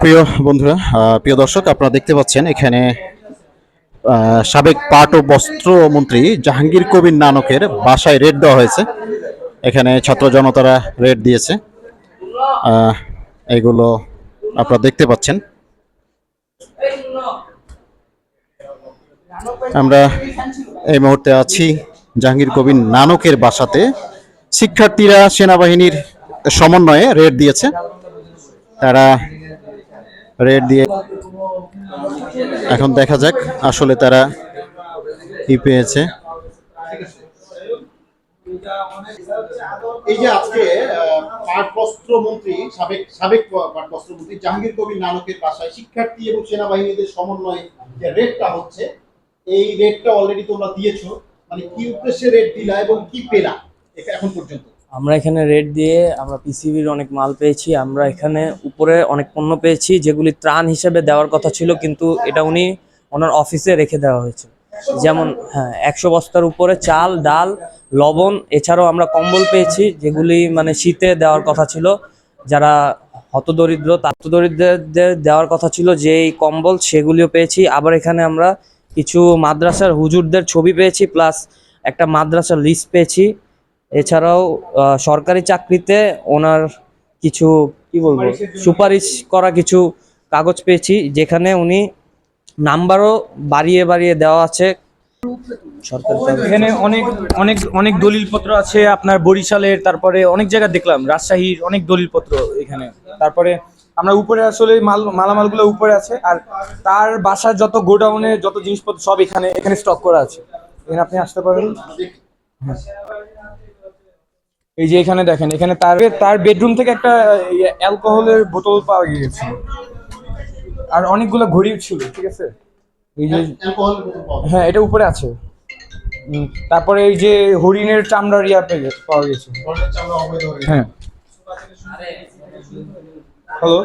প্রিয় বন্ধুরা প্রিয় দর্শক, আপনারা দেখতে পাচ্ছেন এখানে সাবেক পাট ও বস্ত্র মন্ত্রী জাহাঙ্গীর কবির নানকের বাসায় রেড দেওয়া হয়েছে। এখানে ছাত্র জনতারা রেড দিয়েছে। এগুলো আপনারা দেখতে পাচ্ছেন। আমরা এই মুহূর্তে আছি জাহাঙ্গীর কবির নানকের বাসাতে। শিক্ষার্থীরা, সেনাবাহিনীর সমন্বয়ে রেড দিয়েছে। তারা রেড দিয়ে এখন দেখা যাক আসলে তারা কি পেয়েছে। এই যে আজকে পাট মন্ত্রী সাবেক সাবেক পাট মন্ত্রী জাহাঙ্গীর কবির নানকের বাসায় শিক্ষার্থী এবং সেনাবাহিনীদের সমন্বয়ে যে রেডটা হচ্ছে, এই রেডটা অলরেডি তোমরা দিয়েছ। মানে কি উদ্দেশ্যে রেট দিলা এবং কি পেলা এখন পর্যন্ত? আমরা এখানে রেট দিয়ে আমরা পিসিবির অনেক মাল পেয়েছি, আমরা এখানে উপরে অনেক পণ্য পেয়েছি, যেগুলি ত্রাণ হিসেবে দেওয়ার কথা ছিল, কিন্তু এটা উনি ওনার অফিসে রেখে দেওয়া হয়েছে। যেমন হ্যাঁ একশো বস্তার উপরে চাল, ডাল, লবণ, এছাড়াও আমরা কম্বল পেয়েছি, যেগুলি মানে শীতে দেওয়ার কথা ছিল। যারা হতদরিদ্র হতদরিদ্রদের দেওয়ার কথা ছিল, যেই কম্বল সেগুলিও পেয়েছি। আবার এখানে আমরা কিছু মাদ্রাসার হুজুরদের ছবি পেয়েছি, প্লাস একটা মাদ্রাসার লিস্ট পেয়েছি। এছাড়াও সরকারি চাকরিতে ওনার কিছু, কি বলব, সুপারিশ করা কিছু কাগজ পেয়েছি, যেখানে উনি নাম্বারও বাড়িয়ে বাড়িয়ে দেওয়া আছে। এখানে অনেক অনেক অনেক দলিলপত্র আছে, আপনার বরিশালের, তারপরে অনেক দেখলাম, রাজশাহীর অনেক দলিলপত্র এখানে। তারপরে আমরা উপরে আসলে মাল, মালামালগুলো উপরে আছে, আর তার বাসার যত গোডাউনে যত জিনিসপত্র সব এখানে এখানে স্টক করা আছে। এখানে আপনি আসতে পারেন হ্যাঁ। এই যে এখানে দেখেন এখানে তার তার বেডরুম থেকে একটা অ্যালকোহলের বোতল পাওয়া গিয়েছে। আর অনেকগুলো ঘড়ি ছিল ঠিক আছে? এই যে। হ্যাঁ এটা উপরে আছে। তারপরে এই যে হরিণের চামড়ার ইয়া পেয়ে পাওয়া গেছে। হ্যাঁ হ্যালো